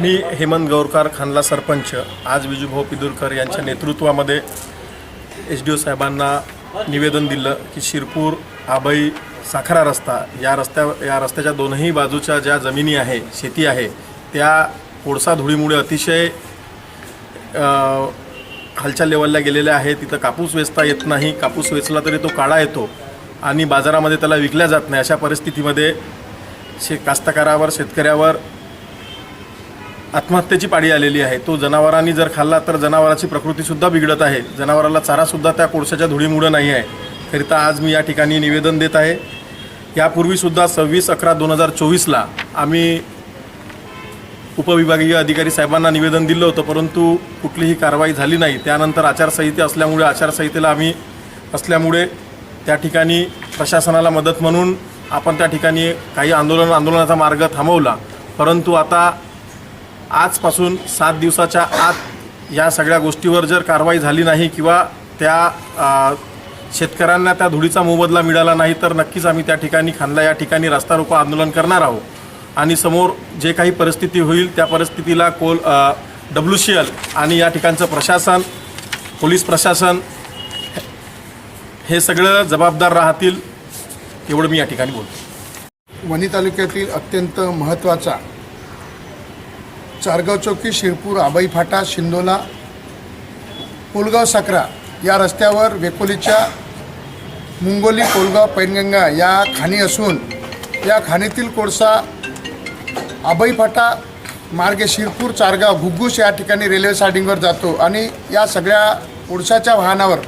मी हेमंत गौरकार खानला सरपंच आज विजूभाऊ पिदुरकर यांच्या नेतृत्वामध्ये एच डी ओ साहेबांना निवेदन दिलं की शिरपूर आबई साखरा रस्ता या रस्त्या या रस्त्याच्या दोनही बाजूच्या ज्या जमिनी आहे शेती आहे त्या कोळसा धुळीमुळे अतिशय खालच्या लेवलला गेलेल्या आहे तिथं कापूस वेचता येत नाही. कापूस वेचला तरी तो काळा येतो आणि बाजारामध्ये त्याला विकल्या जात नाही. अशा परिस्थितीमध्ये शे कास्तकारावर शेतकऱ्यावर आत्महत्येची पाळी आलेली आहे. तो जनावरांनी जर खाल्ला तर जनावराची प्रकृतीसुद्धा बिघडत आहे. जनावराला चारासुद्धा त्या कोळशाच्या धुळीमुळं नाही आहे. करिता आज मी या ठिकाणी निवेदन देत आहे. यापूर्वीसुद्धा सव्वीस अकरा दोन हजार चोवीसला आम्ही उपविभागीय अधिकारी साहेबांना निवेदन दिलं होतं परंतु कुठलीही कारवाई झाली नाही. त्यानंतर आचारसंहिते असल्यामुळे आचारसंहितेला आम्ही असल्यामुळे त्या ठिकाणी प्रशासनाला मदत म्हणून आपण त्या ठिकाणी काही आंदोलन आंदोलनाचा मार्ग थांबवला. परंतु आता आजपासून सात दिवसाच्या आत या सगळ्या गोष्टीवर जर कारवाई झाली नाही किंवा त्या शेतकऱ्यांना त्या धुळीचा मोबदला मिळाला नाही तर नक्कीच आम्ही त्या ठिकाणी खांदला या ठिकाणी रस्ता रोको आंदोलन करणार आहोत. आणि समोर जे काही परिस्थिती होईल त्या परिस्थितीला कोल डब्ल्यू सी एल आणि या ठिकाणचं प्रशासन पोलीस प्रशासन हे सगळं जबाबदार राहतील एवढं मी या ठिकाणी बोलतो. वणी तालुक्यातील अत्यंत महत्त्वाचा चारगाव चौकी शिरपूर आबाई फाटा शिंदोला कोलगाव साकरा या रस्त्यावर वेकोलीच्या मुंगोली कोलगाव पैनगंगा या खाणी असून या खाणीतील कोळसा आबाई फाटा मार्गे शिरपूर चारगाव घुग्गुस या ठिकाणी रेल्वे साडिंगवर जातो आणि या सगळ्या कोळशाच्या वाहनावर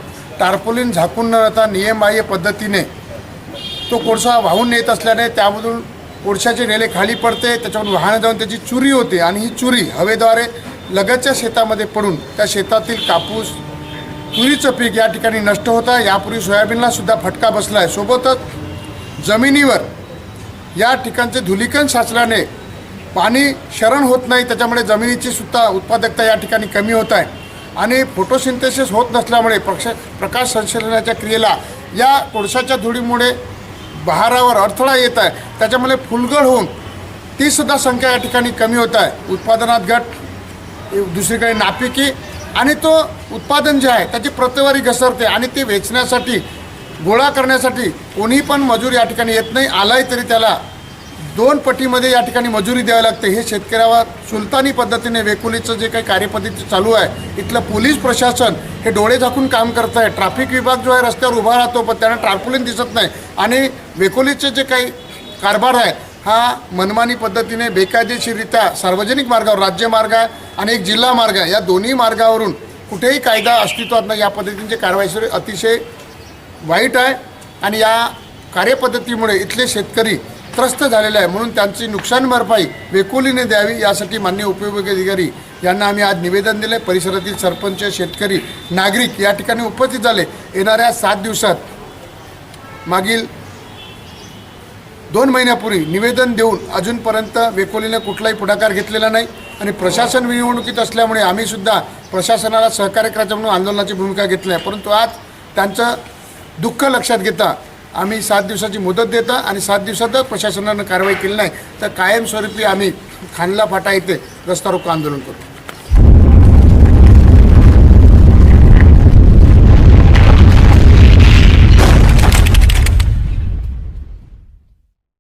टार्पोलिन झाकून न राहता नियमबाह्य पद्धतीने तो कोळसा वाहून येत असल्याने त्यामधून कोळशाचे नेले खाली पडते त्याच्यावरून वाहनं जाऊन त्याची चुरी होते आणि ही चुरी हवेद्वारे लगतच्या शेतामध्ये पडून त्या शेतातील कापूस तुरीचं पीक या ठिकाणी नष्ट होतं आहे. यापूर्वी सोयाबीनला सुद्धा फटका बसला आहे सोबतच जमिनीवर या ठिकाणचे धुलीकण साचल्याने पाणी शरण होत नाही त्याच्यामुळे जमिनीची सुद्धा उत्पादकता या ठिकाणी कमी होत आहे. आणि फोटोसिंथेसिस होत नसल्यामुळे प्रक्ष प्रकाश संश्लेषणाच्या क्रियेला या कोळशाच्या धुळीमुळे बहारावर अडथळा येत आहे. त्याच्यामुळे फुलगळ होऊन तीसुद्धा संख्या या ठिकाणी कमी होत आहे. उत्पादनात घट दुसरीकडे नापिकी आणि तो उत्पादन जे आहे त्याची प्रतवारी घसरते आणि ते वेचण्यासाठी गोळा करण्यासाठी कोणी पण मजूर या ठिकाणी येत नाही. आलाही तरी त्याला दोन पटीमध्ये या ठिकाणी मजुरी द्यावी लागते. हे शेतकऱ्यावर सुलतानी पद्धतीने वेकुलीचं जे काही कार्यपद्धती चालू आहे इथलं पोलीस प्रशासन हे डोळे झाकून काम करत आहे ट्रॅफिक विभाग जो आहे रस्त्यावर उभा राहतो पण त्यांना ट्रार्पुलिन दिसत नाही. आणि वेकुलीचे जे काही कारभार आहे हा मनमानी पद्धतीने बेकायदेशीररित्या सार्वजनिक मार्गावर राज्य मार्ग आहे आणि एक जिल्हा मार्ग आहे. या दोन्ही मार्गावरून कुठेही कायदा अस्तित्वात नाही. या पद्धतींची कारवाई सुरू अतिशय वाईट आहे. आणि या कार्यपद्धतीमुळे इथले शेतकरी त्रस्त झालेलं आहे. म्हणून त्यांची नुकसान भरपाई वेकोलीने द्यावी यासाठी मान्य उपयोगी अधिकारी यांना आम्ही आज निवेदन दिले परिसरातील सरपंच शेतकरी नागरिक या ठिकाणी उपस्थित झाले. येणाऱ्या सात दिवसात मागील दोन महिन्यापूर्वी निवेदन देऊन अजूनपर्यंत वेकोलीने कुठलाही पुढाकार घेतलेला नाही आणि प्रशासन निवडणुकीत असल्यामुळे आम्हीसुद्धा प्रशासनाला सहकार्य करायचं म्हणून आंदोलनाची भूमिका घेतली आहे. परंतु आज त्यांचं दुःख लक्षात घेता आम्ही सात दिवसाची मुदत देता आणि सात दिवसातच प्रशासनानं कारवाई केली नाही तर कायमस्वरूपी आम्ही खानला फाटा येथे रस्ता रोको आंदोलन करू